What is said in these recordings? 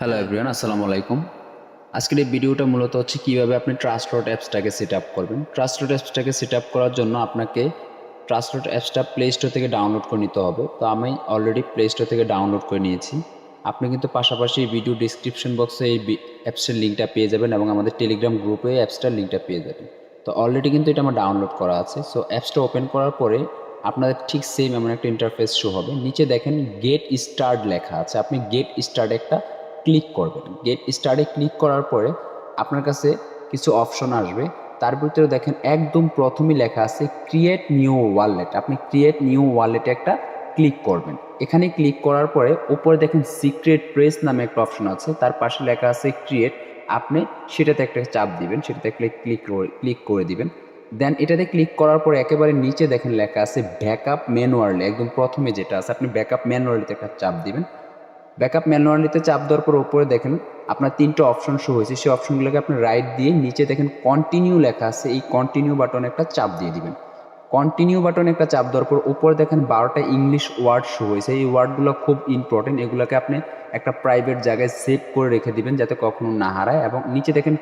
Hello everyone আসসালামু আলাইকুম আজকের এই ভিডিওটা মূলত হচ্ছে কীভাবে আপনি ট্রাস্টরোড অ্যাপসটাকে সেট আপ করবেন। ট্রাস্টরোড অ্যাপসটাকে সেট আপ করার জন্য আপনাকে ট্রাস্টরোড অ্যাপসটা প্লে স্টোর থেকে ডাউনলোড করে নিতে হবে। তো আমি অলরেডি প্লে স্টোর থেকে ডাউনলোড করে নিয়েছি। আপনি কিন্তু পাশাপাশি ভিডিও ডিসক্রিপশন বক্সে এই অ্যাপসের লিঙ্কটা পেয়ে যাবেন এবং আমাদের টেলিগ্রাম গ্রুপে অ্যাপসটার লিঙ্কটা পেয়ে যাবেন। তো অলরেডি কিন্তু এটা আমার ডাউনলোড করা আছে। সো অ্যাপসটা ওপেন করার পরে আপনাদের ঠিক সেম এমন একটা ইন্টারফেস শো হবে। নিচে দেখেন গেট স্টার্ট লেখা আছে। আপনি গেট স্টার্ট একটা ক্লিক করবেন। গেট স্টার্টে ক্লিক করার পরে আপনার কাছে কিছু অপশন আসবে। তার ভিতরে দেখেন একদম প্রথমেই লেখা আছে ক্রিয়েট নিউ ওয়ালেট আপনি ক্রিয়েট নিউ ওয়ালেটে একটা ক্লিক করবেন। এখানে ক্লিক করার পরে উপরে দেখেন সিক্রেট প্রেস নামে একটা অপশন আছে। তার পাশে লেখা আছে ক্রিয়েট আপনি সেটাতে একটা চাপ দিবেন, সেটাতে ক্লিক ক্লিক ক্লিক করে দিবেন। দেন এটাতে ক্লিক করার পরে একেবারে নিচে দেখেন লেখা আছে ব্যাকআপ ম্যানুয়ালি একদম প্রথমে যেটা আছে, আপনি ব্যাকআপ ম্যানুয়ালিতে একটা চাপ দিবেন। ব্যাকআপ ম্যানুয়ালিতে চাপ দেওয়ার পর উপরে দেখেন আপনার তিনটে অপশন শো হয়েছে। সেই অপশনগুলোকে আপনি রাইট দিয়ে নিচে দেখেন কন্টিনিউ লেখা আছে। এই কন্টিনিউ বাটনে একটা চাপ দিয়ে দিবেন। কন্টিনিউ বাটনে একটা চাপ দেওয়ার পর উপরে দেখেন বারোটা ইংলিশ ওয়ার্ড শো হয়েছে। এই ওয়ার্ডগুলো খুব ইম্পর্টেন্ট এগুলোকে আপনি একটা প্রাইভেট জায়গায় সেভ করে রেখে দিবেন যাতে কখনো না হারায় এবং নিচে দেখেন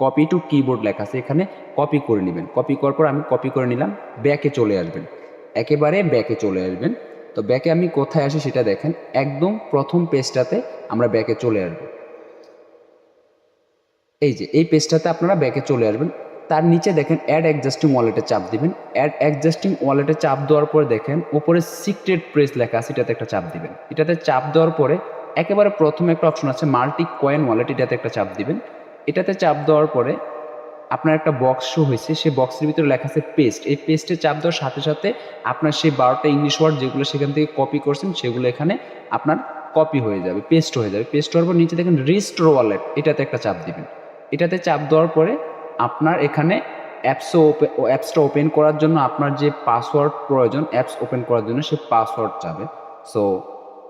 কপি টু কিবোর্ড লেখা আছে। এখানে কপি করে নেবেন। কপি করার পর আমি কপি করে নিলাম। ব্যাকে চলে আসবেন। একেবারে ব্যাকে চলে আসবেন। তো ব্যাকে আমি কোথায় আসি সেটা দেখেন। একদম প্রথম পেজটাতে আমরা ব্যাকে চলে আসব। এই যে, এই পেজটাতে আপনারা ব্যাকে চলে আসবেন। তার নিচে দেখেন অ্যাড অ্যাডজাস্টিং ওয়ালেটে চাপ দিবেন। অ্যাড অ্যাডজাস্টিং ওয়ালেটে চাপ দেওয়ার পরে দেখেন উপরে সিক্রেট প্রেস লেখা আছে, এটাতে একটা চাপ দিবেন। এটাতে চাপ দেওয়ার পরে একেবারে প্রথমে একটা অপশন আছে মাল্টি কয়েন ওয়ালেট এটাতে একটা চাপ দিবেন। এটাতে চাপ দেওয়ার পরে আপনার একটা বক্স শো হয়েছে, সেই বক্সের ভিতরে লেখা আছে পেস্ট এই পেস্টে চাপ দেওয়ার সাথে সাথে আপনার সেই বারোটা ইংলিশ ওয়ার্ড যেগুলো সেখান থেকে কপি করছেন, সেগুলো এখানে আপনার কপি হয়ে যাবে পেস্ট হয়ে যাবে। পেস্ট হওয়ার পর নিচে দেখেন রিস্টোর ওয়ালেট এটাতে একটা চাপ দিবেন। এটাতে চাপ দেওয়ার পরে আপনার এখানে অ্যাপসও ওপেন অ্যাপসটা ওপেন করার জন্য আপনার যে পাসওয়ার্ড প্রয়োজন অ্যাপস ওপেন করার জন্য সে পাসওয়ার্ড যাবে সো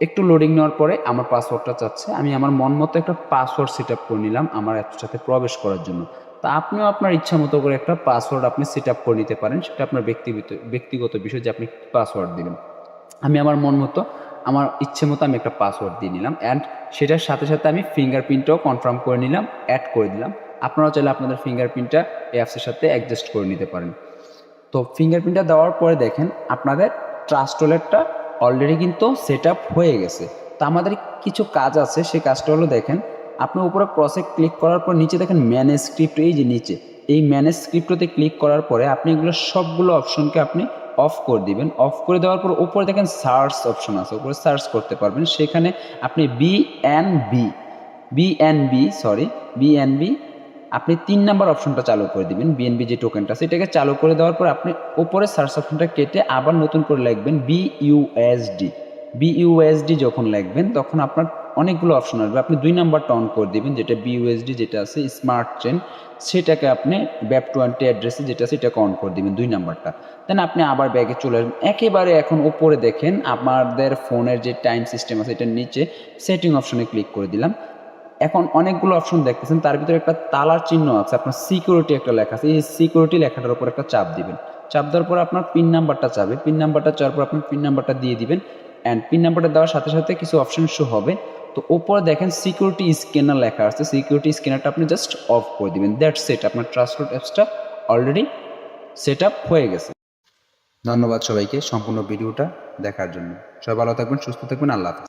একটু লোডিং নেওয়ার পরে আমার পাসওয়ার্ডটা চাচ্ছে। আমি আমার মন মতো একটা পাসওয়ার্ড সেট আপ করে নিলাম আমার অ্যাপসটাতে প্রবেশ করার জন্য। তা আপনিও আপনার ইচ্ছা মতো করে একটা পাসওয়ার্ড আপনি সেট আপ করে নিতে পারেন। সেটা আপনার ব্যক্তিগত ব্যক্তিগত বিষয় যে আপনি পাসওয়ার্ড দিলেন। আমি আমার মন মতো, আমার ইচ্ছে মতো আমি একটা পাসওয়ার্ড দিয়ে নিলাম অ্যান্ড সেটার সাথে সাথে আমি ফিঙ্গারপ্রিন্টটাও কনফার্ম করে নিলাম অ্যাড করে দিলাম। আপনারাও চাইলে আপনাদের ফিঙ্গারপ্রিন্টটা এই অ্যাপসের সাথে অ্যাডজাস্ট করে নিতে পারেন। তো ফিঙ্গারপ্রিন্টটা দেওয়ার পরে দেখেন, আপনাদের ট্রাস্ট ওয়ালেটটা অলরেডি কিন্তু সেট আপ হয়ে গেছে। তো আমাদের কিছু কাজ আছে, সেই কাজটা হলো দেখেন আপনি উপরে ক্রসে ক্লিক করার পর নিচে দেখেন ম্যানেজ স্ক্রিপ্ট এই যে নিচে, এই ম্যানেজ স্ক্রিপ্টতে ক্লিক করার পরে আপনি এগুলো সবগুলো অপশনকে আপনি অফ করে দিবেন। অফ করে দেওয়ার পর উপরে দেখেন সার্চ অপশন আছে, উপরে সার্চ করতে পারবেন। সেখানে আপনি B N B B N B sorry B N B আপনি তিন নাম্বার অপশনটা চালু করে দিবেন বিএনবি যে টোকেনটা সেটাকে চালু করে দেওয়ার পর আপনি উপরে সার্চ অপশনটা কেটে আবার নতুন করে লিখবেন বি ইউএসডি বি ইউএসডি যখন লিখবেন, তখন আপনার অনেকগুলো অপশন আসবে। আপনি দুই নাম্বারটা অন করে দিবেন, যেটা বিউএসডি যেটা আছে স্মার্ট চেন সেটাকে আপনি ব্যাপ টোয়েন্টি অ্যাড্রেসে যেটা আছে এটাকে অন করে দিবেন দুই নাম্বারটা দেন আপনি আবার ব্যাগে চলে আসবেন। একেবারে এখন উপরে দেখেন, আমাদের ফোনের যে টাইম সিস্টেম আছে, এটার নিচে সেটিং অপশনে ক্লিক করে দিলাম। এখন অনেকগুলো অপশন দেখতেছেন, তার ভিতরে একটা তালার চিহ্ন আছে, আপনার সিকিউরিটি একটা লেখা আছে, এই সিকিউরিটি লেখাটার উপর একটা চাপ দিবেন। চাপ দেওয়ার পর আপনার পিন নাম্বারটা চাবে। পিন নাম্বারটা চাওয়ার পর আপনি পিন নাম্বারটা দিয়ে দিবেন। অ্যান্ড পিন নাম্বারটা দেওয়ার সাথে সাথে কিছু অপশন শো হবে। তো ওপরে দেখেন সিকিউরিটি স্ক্যানার লেখা আছে। সিকিউরিটি স্ক্যানারটা আপনি জাস্ট অফ করে দিবেন। দ্যাট সেট আপনার ট্রান্সপোর্ট অ্যাপসটা অলরেডি সেট আপ হয়ে গেছে। ধন্যবাদ সবাইকে সম্পূর্ণ ভিডিওটা দেখার জন্য। সবাই ভালো থাকবেন, সুস্থ থাকবেন, আল্লাহ হাফেজ।